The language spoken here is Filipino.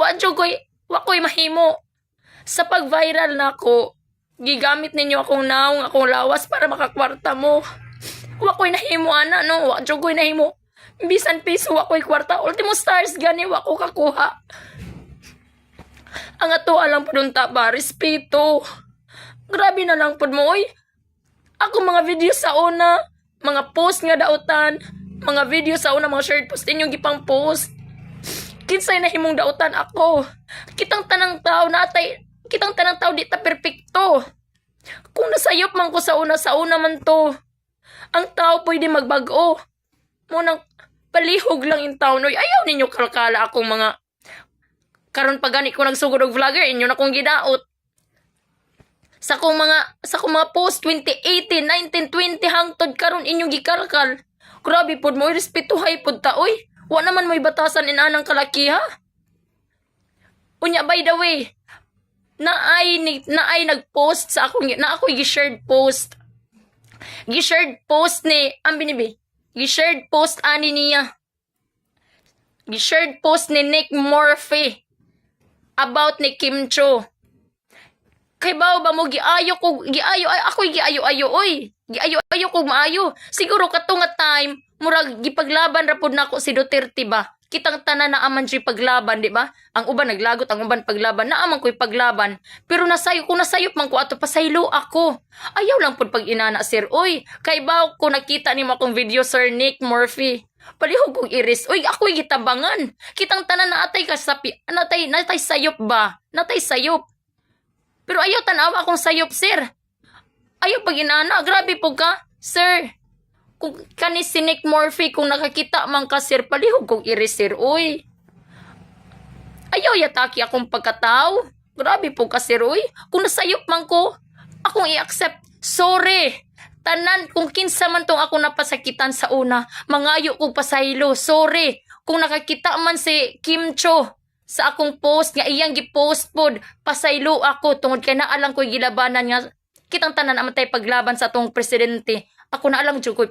Wa jud ko'y wa ko'y mahimo. Sa pag-viral na ako, gigamit ninyo akong naong akong lawas para makakwarta mo. Wa ko'y nahimo ana no, wa jud ko'y nahimo. Bisan piso wa ko'y kwarta, ultimo stars gani wa ko kakuha. Ang ato alam po nung taba, respeto. Grabe na lang po mo, oy. Ako mga video sa una, mga post nga dautan, mga video sa una, mga shirt post inyong gipang post. Kinsay na himong dautan ako. Kitang tanang tao natay, kitang tanang tao di ta perpekto. Kung nasayop man ko sa una, sa una man to. Ang tao pwede magbago. Munang palihog lang yung tao. Noy, ayaw ninyo kalkala akong mga karon pa gani ko nagsugod og vlogger inyo na kong gidaot sa kong mga sa kong mga post 2018 19 20 hangtod karon inyong gikalkal grabe pod mo respetuhay pod ta oy wa naman mo batasan inanang kalaki ha? Unya by the way naay ni naay nagpost sa akong na ako gi-shared post. Gi-shared post ni ang binibi gi-shared post ani niya. Gi-shared post ni Nick Murphy about ni Kim Cho. Kay bao ba mo giayo ko giayo ay ako giayo ayo oy. Giayo ayo ko maayo. Siguro kato nga time murag gipaglaban ra pud nako si Duterte ba. Kitang tanan na aman siya paglaban, di ba? Ang uban naglagot, ang uban paglaban, na aman ko'y paglaban. Pero nasayo, kung nasayop man ko ato, pasaylo ako. Ayaw lang pud pag inana, sir. Oy, kay bao ko nakita ni mo akong video, Sir Nick Murphy. Palihog kong iris. Uy, ako'y gitabangan. Kitang tanan na atay kasapi. Natay, natay sayop ba? Natay sayop. Pero ayaw tanawa akong sayop, sir. Ayaw pag inana. Grabe po ka, sir. Kung kani si Nick Murphy, kung nakakita man ka, sir, palihog kong iris, sir. Uy. Ayaw yataki akong pagkatao. Grabe po ka, sir. Uy. Kung nasayop man ko, akong i-accept. Sorry. Tanan, kung kinsa man tong ako napasakitan sa una, mangayo ko pasaylo. Sorry. Kung nakakita man si Kim Cho sa akong post nga iyang gi-post pod, pasaylo ako tungod kay naalang ko'y gilabanan nga kitang tanan amatay paglaban sa atong presidente. Ako na alang jud ko'y